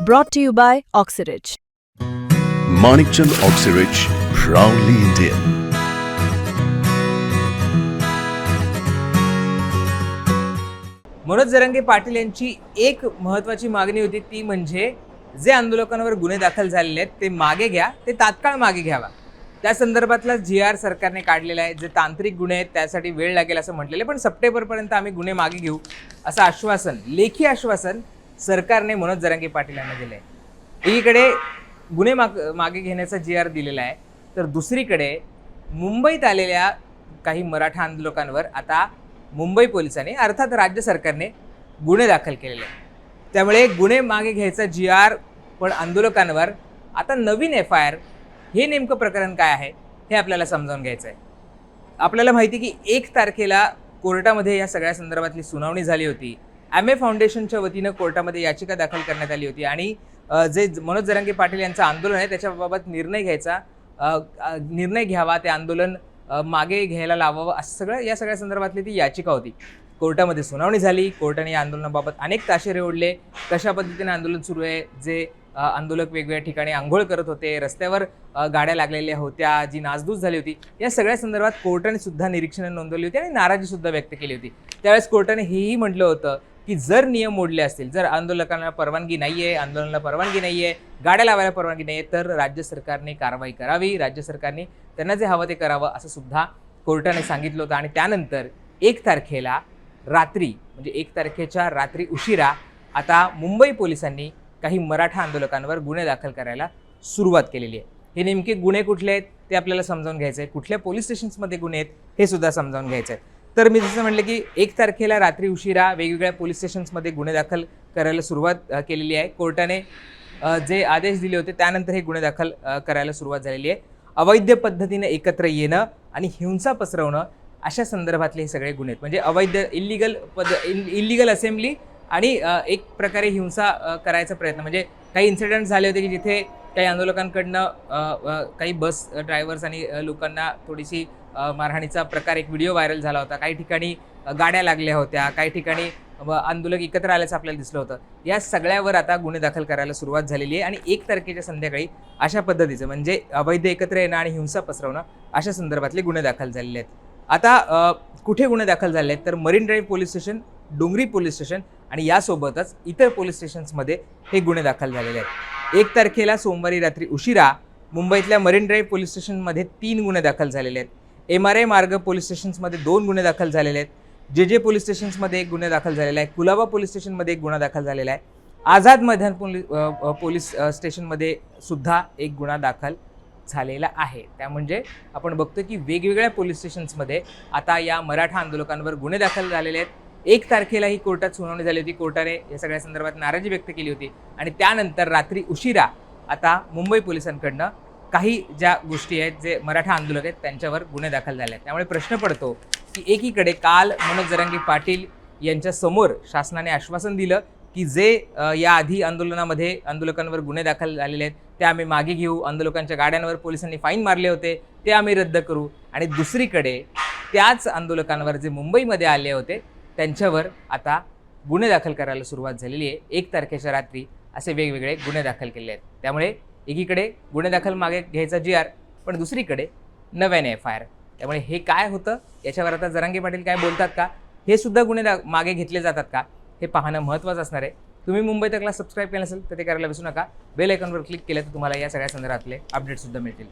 Brought to you by Oxyridge. Manikchand Oxyrich, proudly Indian. Manoj Jarange Patil यांची एक महत्वाची मागणी होती ती म्हणजे जे आंदोलकांवर गुन्हे दाखल झालेले आहेत ते मागे घ्या ते तात्काळ मागे घ्यावा त्या संदर्भातला जी आर सरकारने काढलेला आहे जे तांत्रिक गुन्हे आहेत त्यासाठी वेळ लागेल असं म्हटलेलं आहे पण सप्टेंबरपर्यंत आम्ही गुन्हे मागे घेऊ असं आश्वासन लेखी आश्वासन सरकारने मनोज जरांगे पाटील यांना दिलं आहे एकीकडे गुन्हे माग मागे घेण्याचा जी आर दिलेला आहे तर दुसरीकडे मुंबईत आलेल्या काही मराठा आंदोलकांवर आता मुंबई पोलिसांनी अर्थात राज्य सरकारने गुन्हे दाखल केलेले आहेत. त्यामुळे गुन्हे मागे घ्यायचा जी आर पण आंदोलकांवर आता नवीन एफ आय आर हे नेमकं प्रकरण काय आहे हे आपल्याला समजावून घ्यायचं आहे. आपल्याला माहिती की एक तारखेला कोर्टामध्ये या सगळ्या संदर्भातली सुनावणी झाली होती. एम ए फाउंडेशनच्या वतीनं कोर्टामध्ये याचिका दाखल करण्यात आली होती. आणि जे ज- मनोज जरांगे पाटील यांचं आंदोलन आहे त्याच्याबाबत निर्णय घ्यायचा निर्णय घ्यावा ते आंदोलन मागे घ्यायला लावावं असं सगळं या सगळ्या संदर्भातली ती याचिका होती. कोर्टामध्ये सुनावणी झाली कोर्टाने या आंदोलनाबाबत अनेक ताशेरे ओढले. कशा पद्धतीने आंदोलन सुरू आहे जे आंदोलक वेगवेगळ्या ठिकाणी आंघोळ करत होते रस्त्यावर गाड्या लागलेल्या होत्या जी नासधूस झाली होती या सगळ्या संदर्भात कोर्टाने सुद्धा निरीक्षणं नोंदवली होती आणि नाराजी सुद्धा व्यक्त केली होती. त्यावेळेस कोर्टाने हेही म्हटलं होतं की जर नियम मोडले असतील जर आंदोलकांना परवानगी नाही आहे आंदोलनाला परवानगी नाही आहे गाड्या लावायला परवानगी नाही आहे तर राज्य सरकारने कारवाई करावी. राज्य सरकारने त्यांना जे हवं ते करावं असं सुद्धा कोर्टाने सांगितलं होतं. आणि त्यानंतर एक तारखेला रात्री म्हणजे एक तारखेच्या रात्री उशिरा आता मुंबई पोलिसांनी काही मराठा आंदोलकांवर गुन्हे दाखल करायला सुरुवात केलेली आहे. हे नेमके गुन्हे कुठले आहेत ते आपल्याला समजावून घ्यायचं आहे कुठल्या पोलीस स्टेशन्समध्ये गुन्हे आहेत हे सुद्धा समजावून घ्यायचं आहे तर मी जसं म्हटलं की एक तारखेला रात्री उशिरा वेगवेगळ्या पोलीस स्टेशन्समध्ये गुन्हे दाखल करायला सुरुवात केलेली आहे. कोर्टाने जे आदेश दिले होते त्यानंतर हे गुन्हे दाखल करायला सुरुवात झालेली आहे. अवैध पद्धतीने एकत्र येणं आणि हिंसा पसरवणं अशा संदर्भातले हे सगळे गुन्हे आहेत. म्हणजे अवैध इलिगल पद इलिगल असेंब्ली आणि एक प्रकारे हिंसा करायचा प्रयत्न. म्हणजे काही इन्सिडेंट झाले होते की जिथे काही आंदोलकांकडनं काही बस ड्रायव्हर्स आणि लोकांना थोडीशी मारहाणीचा प्रकार एक व्हिडिओ व्हायरल झाला होता. काही ठिकाणी गाड्या लागल्या होत्या काही ठिकाणी व आंदोलक एकत्र आल्याचं आपल्याला दिसलं होतं. या सगळ्यावर आता गुन्हे दाखल करायला सुरुवात झालेली आहे आणि एक तारखेच्या संध्याकाळी अशा पद्धतीचं म्हणजे अवैध एकत्र येणं आणि हिंसा पसरवणं अशा संदर्भातले गुन्हे दाखल झालेले आहेत. आता कुठे गुन्हे दाखल झाले आहेत? तर Marine Drive police station Dongri police station आणि यासोबतच इतर पोलीस स्टेशन्समध्ये हे गुन्हे दाखल झालेले आहेत. एक तारखेला सोमवारी रात्री उशिरा मुंबईतल्या मरीन ड्राईव्ह पोलीस स्टेशनमध्ये तीन गुन्हे दाखल झालेले आहेत. एम आर आय मार्ग पोलीस स्टेशन्समध्ये दोन गुन्हे दाखल झालेले आहेत. जे जे पोलीस स्टेशन्समध्ये एक गुन्हे दाखल झालेला आहे. कुलाबा पोलीस स्टेशनमध्ये एक गुन्हा दाखल झालेला आहे. आझाद मैदान पोलीस पोलीस स्टेशनमध्ये सुद्धा एक गुन्हा दाखल झालेला आहे. त्या म्हणजे आपण बघतो की वेगवेगळ्या पोलीस स्टेशन्समध्ये आता या मराठा आंदोलकांवर गुन्हे दाखल झालेले आहेत. एक तारखेला ही कोर्टात सुनावणी झाली होती. कोर्टाने या सगळ्या संदर्भात नाराजी व्यक्त केली होती. आणि त्यानंतर रात्री उशिरा आता मुंबई पोलिसांकडनं काही ज्या गोष्टी आहेत जे मराठा आंदोलक आहेत त्यांच्यावर गुन्हे दाखल झाले आहेत. त्यामुळे प्रश्न पडतो की एकीकडे काल मनोज जरंगी पाटील यांच्या समोर शासनाने आश्वासन दिलं की जे या याआधी आंदोलनामध्ये आंदोलकांवर गुन्हे दाखल झालेले आहेत ते आम्ही मागे घेऊ. आंदोलकांच्या गाड्यांवर पोलिसांनी फाईन मारले होते ते आम्ही रद्द करू. आणि दुसरीकडे त्याच आंदोलकांवर जे मुंबईमध्ये आले होते त्यांच्यावर आता गुन्हे दाखल करायला सुरुवात झालेली आहे. एक तारखेच्या रात्री असे वेगवेगळे गुन्हे दाखल केले आहेत. त्यामुळे एकीकडे गुन्हे दाखल मागे घ्यायचा जी आर पण दुसरीकडे नव्याने एफ आय आर त्यामुळे हे काय होतं? याच्यावर आता जरांगे पाटील काय बोलतात का? हे सुद्धा गुन्हे दा मागे घेतले जातात का? हे पाहणं महत्त्वाचं असणार आहे. तुम्ही मुंबई तकला सबस्क्राईब केलं असेल तर ते करायला विसरू नका. बेल आयकॉनवर क्लिक केलं तर तुम्हाला या सगळ्या संदर्भातले अपडेटसुद्धा मिळतील.